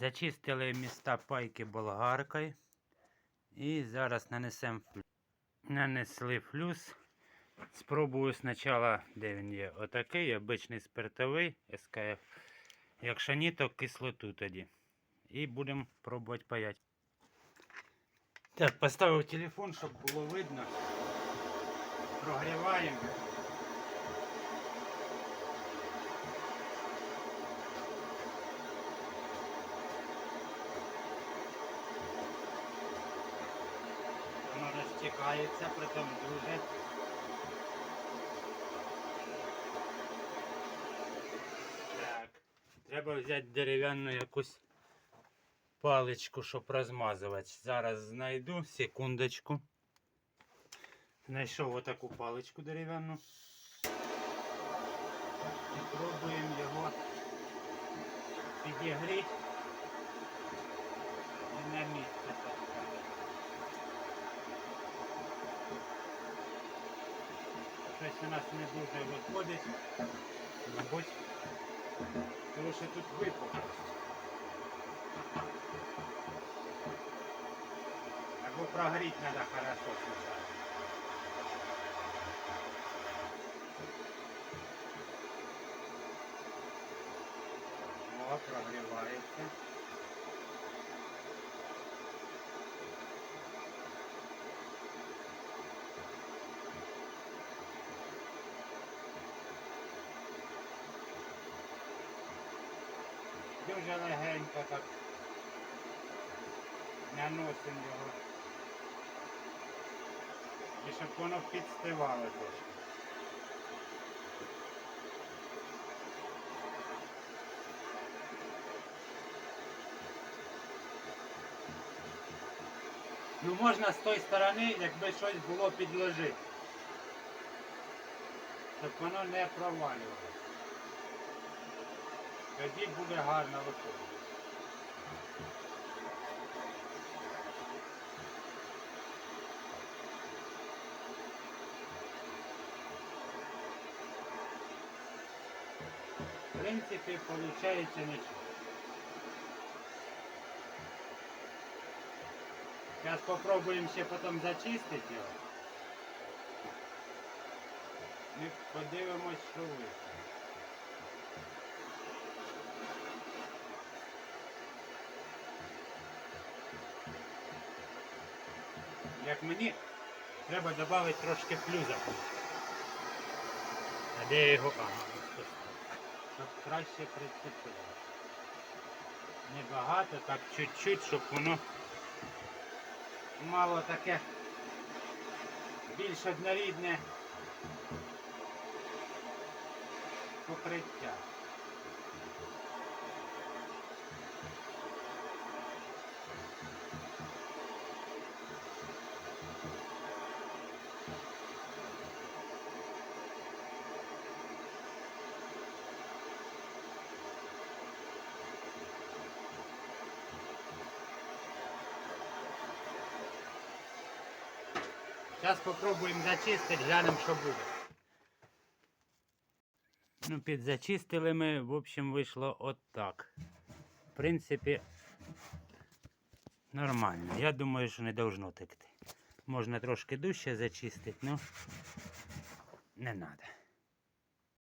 Зачистили міста пайки болгаркою. І зараз нанесемо флюс. Нанесли флюс. Спробую спочатку, де він є, отакий, обичний спиртовий СКФ. Якщо ні, то кислоту тоді. І будемо пробувати паяти. Так, поставив телефон, щоб було видно. Прогріваємо. Розтікається, притом дуже. Так. Треба взяти дерев'яну якусь паличку, щоб розмазувати. Зараз знайду, секундочку. Знайшов отаку паличку дерев'яну. І пробуємо його підігріти Щось у нас не дуже виходить. Мабуть, тому що тут випуклость. Або прогреть надо хорошо сначала. О, прогрівається. Дуже легенько так наносимо його. І щоб воно підстивало трошки. Ну можна з тої сторони, якби щось було підложити. Щоб воно не провалювалося. Тоді буде гарно виходити. В принципі, виходить нічого. Зараз спробуємо ще потім зачистити його. І подивимось, що вийде. Як мені треба додати трошки флюза. А де його? Ага. Щоб краще прицепило. Небагато, так чуть-чуть, щоб воно мало таке більш однорідне покриття. Зараз спробуємо зачистити, глянемо, що буде. Ну, підзачистили ми, в общем, вийшло отак. так. В принципі, нормально. Я думаю, що не должно текти. Можна трошки дужче зачистити, але не треба.